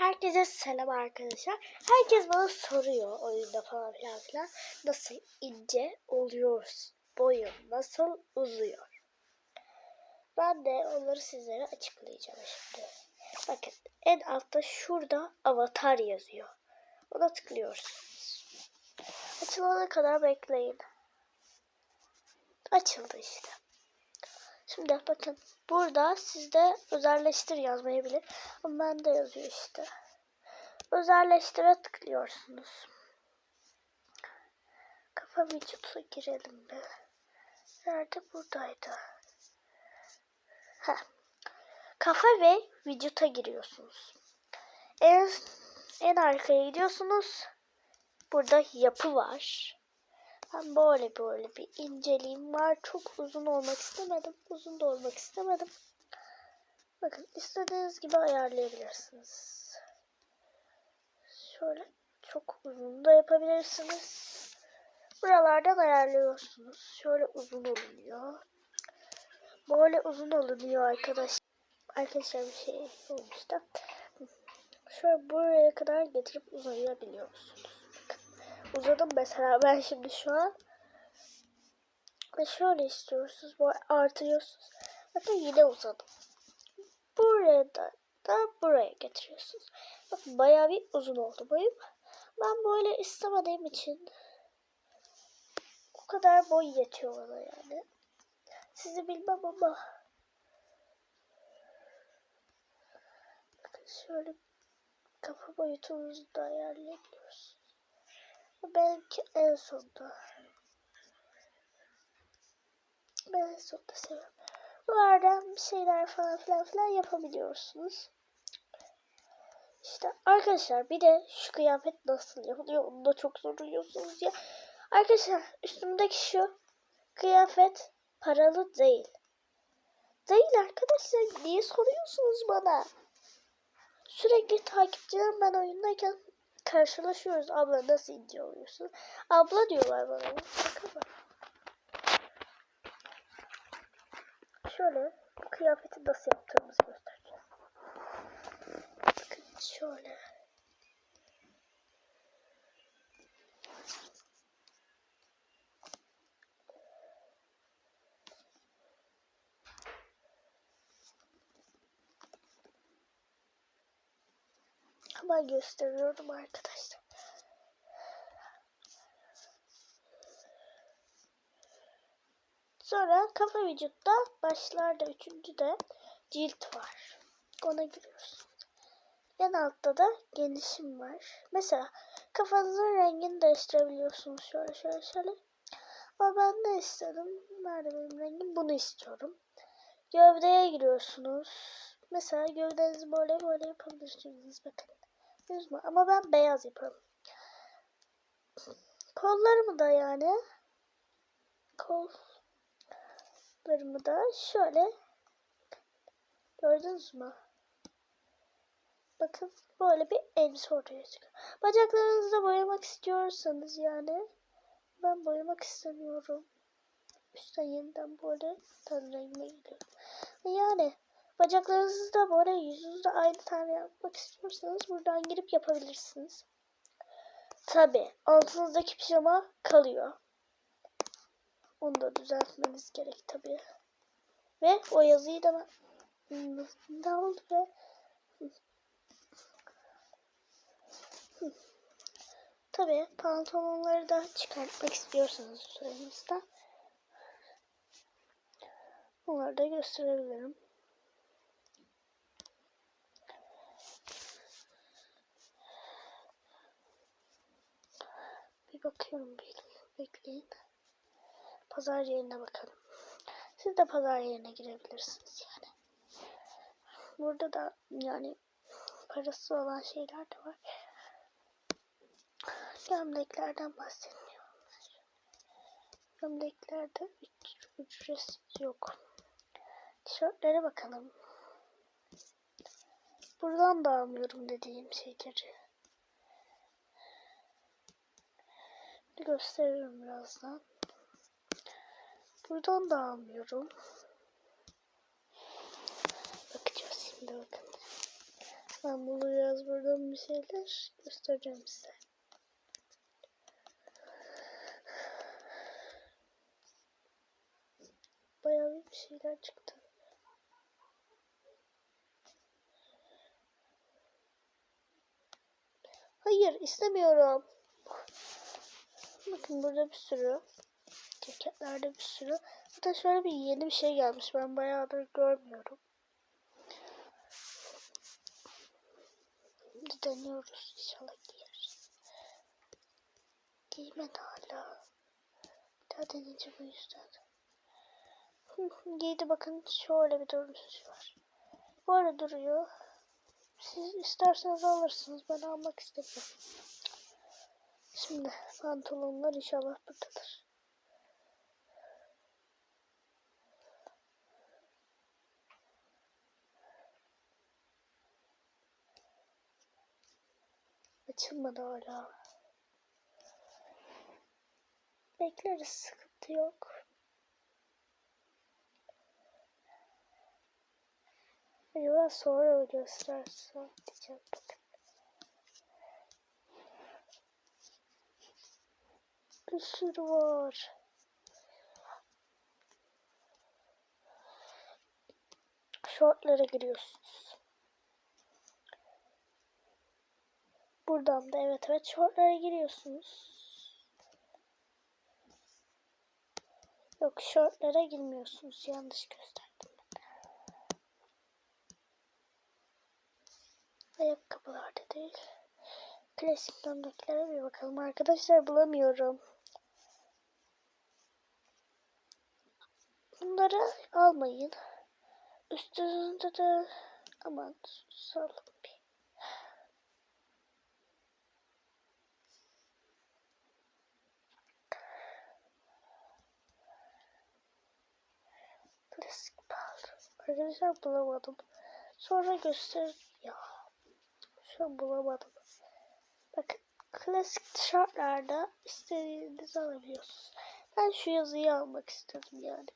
Herkese selam arkadaşlar. Herkes bana soruyor oyunda falan filan filan. Nasıl ince oluyoruz? Boyun nasıl uzuyor? Ben de onları sizlere açıklayacağım şimdi. Bakın en altta şurada avatar yazıyor. Ona tıklıyorsunuz. Açılana kadar bekleyin. Açıldı işte. Şimdi bakın burada sizde özelleştir yazmayabilir. Ama bende yazıyor işte. Özelleştire tıklıyorsunuz. Kafa vücuta girelim bir. Nerede buradaydı? Heh. Kafa ve vücuta giriyorsunuz. En, en arkaya gidiyorsunuz. Burada yapı var. Ben böyle böyle bir inceliğim var. Çok uzun olmak istemedim. Uzun da olmak istemedim. Bakın istediğiniz gibi ayarlayabilirsiniz. Şöyle çok uzun da yapabilirsiniz. Buralardan ayarlıyorsunuz. Şöyle uzun oluyor. Böyle uzun oluyor arkadaşlar. Arkadaşlar bir şey olmuş da. Şöyle buraya kadar getirip uzayabiliyorsunuz. Uzadım mesela ben şimdi şu an. Ve şöyle istiyorsunuz. Böyle artırıyorsunuz. Bakın yine uzadım. Buraya da, buraya getiriyorsunuz. Bakın bayağı bir uzun oldu boyum. Ben böyle istemediğim için o kadar boy yetiyor bana yani. Sizi bilmem ama bakın şöyle kafa boyutunuzu da ayarlayabiliyorsunuz. Belki en sonda. Ben en sonda seviyorum. Buralardan bir şeyler falan filan filan yapabiliyorsunuz. İşte arkadaşlar bir de şu kıyafet nasıl yapılıyor onu da çok soruyorsunuz ya. Arkadaşlar üstümdeki şu kıyafet paralı değil. Değil arkadaşlar niye soruyorsunuz bana? Sürekli takipçilerim ben oyundayken karşılaşıyoruz. Abla nasıl ince oluyorsun? Abla diyorlar bana. Şaka mı? Şöyle kıyafeti nasıl yaptığımızı göstereceğiz. Bakın şöyle. Hemen gösteriyorum arkadaşlar. Sonra kafa vücutta başlarda üçüncü de cilt var. Ona giriyoruz. En altta da gelişim var. Mesela kafanızın rengini değiştirebiliyorsunuz. Şöyle şöyle şöyle. Ama ben ne istedim? Nerede benim rengim? Bunu istiyorum. Gövdeye giriyorsunuz. Mesela gövdenizi böyle böyle yapabilirsiniz. Bakın. Düz mü? Ama ben beyaz yaparım. Kollarımı da yani kollarımı da şöyle gördünüz mü? Bakın böyle bir elbise ortaya çıkıyor. Bacaklarınızı da boyamak istiyorsanız yani ben boyamak istemiyorum. Üstten yeniden böyle ten rengine gidiyorum. Yani bacaklarınızı da böyle yüzünüzü de aynı tane yapmak istiyorsanız buradan girip yapabilirsiniz. Tabi altınızdaki pijama kalıyor. Onu da düzeltmeniz gerek tabi. Ve o yazıyı da ne oldu be? Tabi pantolonları da çıkartmak istiyorsanız sürenizde onları da gösterebilirim. Bir bakıyorum bekleyin. Pazar yerine bakalım. Siz de pazar yerine girebilirsiniz yani. Burada da yani parası olan şeyler de var. Gömleklerden bahsetmiyorum. Gömleklerde üc ücretsiz yok. Tişörtlere bakalım. Buradan da almıyorum dediğim şeyleri. Gösteririm birazdan. Buradan da almıyorum. Bakacağız şimdi bakın. Ben bulacağız buradan bir şeyler göstereceğim size. Bayağı bir şeyler çıktı. Hayır istemiyorum. Bakın burada bir sürü ceketlerde bir sürü. Hatta şöyle bir yeni bir şey gelmiş. Ben bayağıdır görmüyorum. Biz deniyoruz. İnşallah giyeriz. Giymedi hala. Daha deneyeceğim o yüzden. Giydi bakın şöyle bir duruşu var. Böyle duruyor. Siz isterseniz alırsınız. Ben almak istemiyorum. Şimdi pantolonlar inşallah buradadır. Açılmadı hala. Bekleriz sıkıntı yok. Acaba sonra mı göstersem diyeceğim Bir sürü var. Shortlara giriyorsunuz. Buradan da evet evet shortlara giriyorsunuz. Yok shortlara girmiyorsunuz. Yanlış gösterdim. Ayakkabılarda değil. Klasik gömleklere bir bakalım. Arkadaşlar bulamıyorum. Bunları almayın. Üstünüzde de aman salın bir. Pahalı. Arkadaşlar bulamadım. Sonra göster ya. Şu an bulamadım. Bakın klasik tişörtlerde istediğinizi alabiliyorsunuz. Ben şu yazıyı almak istedim yani.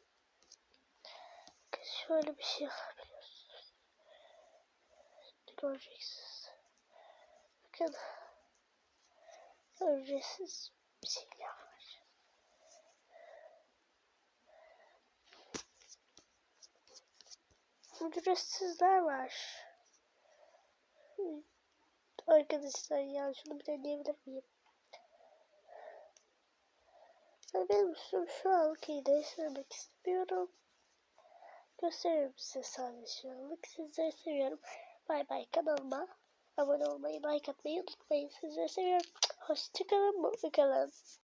Şöyle bir şey alabiliyorsunuz. Şimdi göreceksiniz. Bakın. Ücretsiz bir şeyler var. Ücretsizler var. Arkadaşlar ya şunu bir deneyebilir miyim? Yani benim üstüm şu anlık iyi değiştirmek istiyorum. Gösteririm size sadece. Sizleri seviyorum. Bay bay kanalıma abone olmayı, like atmayı unutmayın. Sizleri seviyorum. Hoşçakalın, mutlu kalın.